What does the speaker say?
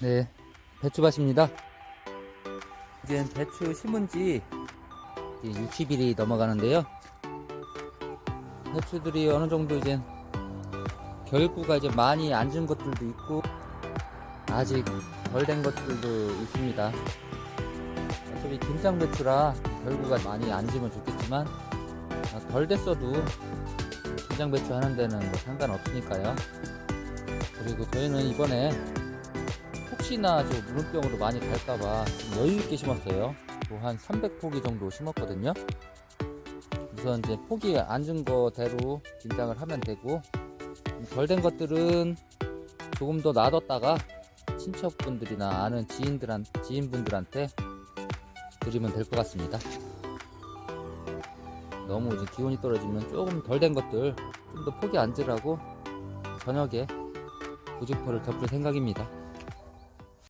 네, 배추밭입니다. 이제 배추 심은 지 이제 60일이 넘어가는데요. 배추들이 어느 정도 이제 결구가 이제 많이 앉은 것들도 있고 아직 덜 된 것들도 있습니다. 어차피 김장 배추라 결구가 많이 앉으면 좋겠지만 아, 덜 됐어도 김장 배추 하는 데는 뭐 상관없으니까요. 그리고 저희는 이번에 혹시나 저 물병으로 많이 갈까봐 좀 여유 있게 심었어요. 뭐한 300포기 정도 심었거든요. 우선 이제 포기 앉은 거대로 김장을 하면 되고 덜 된 것들은 조금 더 놔뒀다가 친척분들이나 아는 지인들한 지인분들한테 드리면 될 것 같습니다. 너무 이제 기온이 떨어지면 조금 덜 된 것들 좀 더 포기 앉으라고 저녁에 구직포를 덮을 생각입니다.